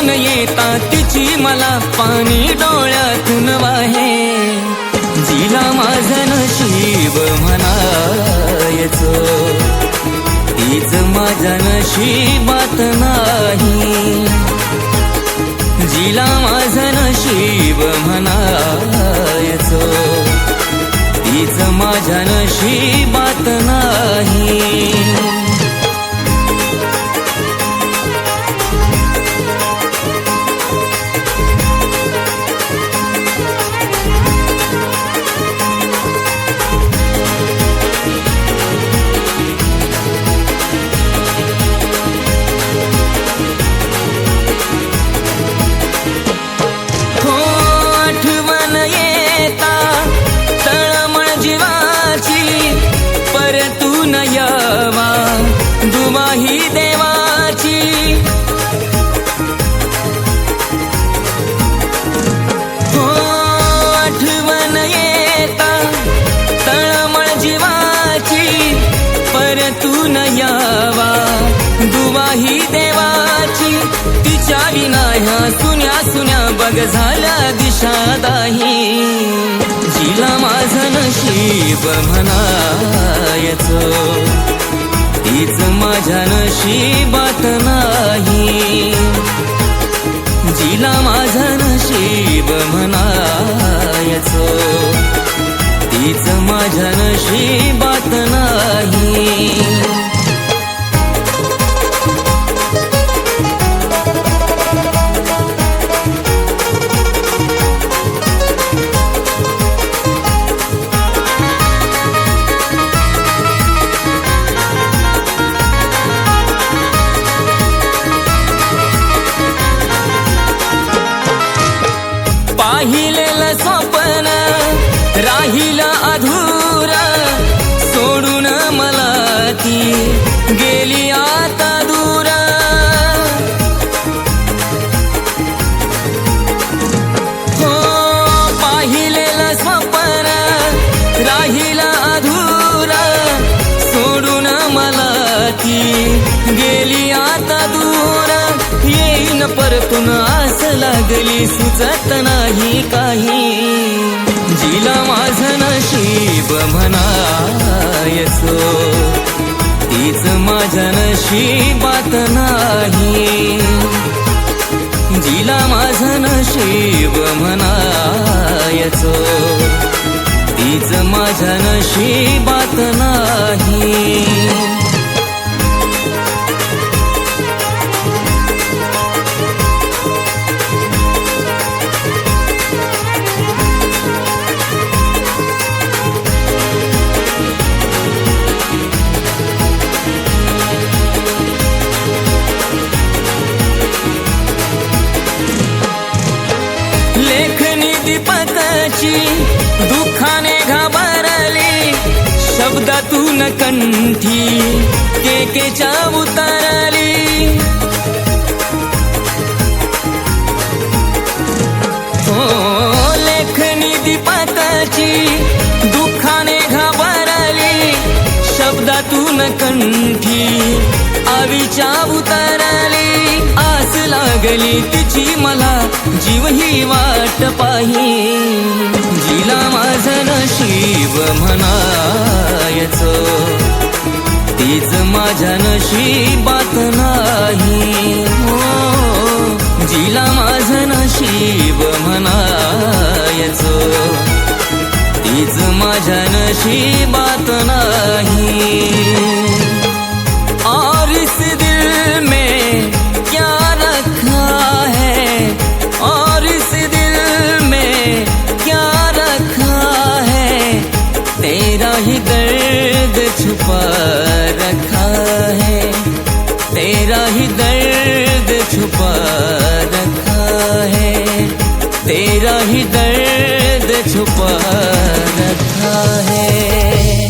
मान येता तिची मला पाणी डोळ्यातून वाहे. जिला माझं नशीब म्हणायच तीच माझ्या नशिबात नाही. जिला माझं नशीब म्हणायच तीच माझ्या नशिबात नाही दुवाही देवाची. तिच्या विना ह्या सुन्या सुन्या बघ झाल्या दिशादाही. जिला माझं नशीब म्हणायच. तीच माझ्या नशिबात नाही. जिला माझं नशीब म्हणायच. तीच माझ्या नशिबात नाही. पाहिलेलं स्वप्न राहिलं अधूर. सोडून मला ती गेली आता दूर. हो पाहिलेलं स्वप्न राहिलं अधूर. सोडून मला ती गेली आता दूर. न परतून आस लागली सुचत नाही काही. जिला माझं नशीब म्हणायचो तीच माझ्या नशिबात नाही. जिला माझं नशीब म्हणायचो तीच माझ्या नशिबात नाही. दीपकाची दुःखाने घाबरली. शब्दातून कंठी केकेच्या उतरली. हो लेखनी दीपकाची दुःखाने घाबरली. शब्दातून कंठी आवीच्या उतरली. आस लागली तिची मला. जीव ही वाट पाही. जिला माझं नशीब म्हणायच. तीच माझ्या नशिबात नाही. हो, जिला माझं नशीब म्हणायच. तीच माझ्या नशिबात नाही. तेरा ही दर्द छुपा रखा है। तेरा ही दर्द छुपा रखा है। तेरा ही दर्द छुपा रखा है।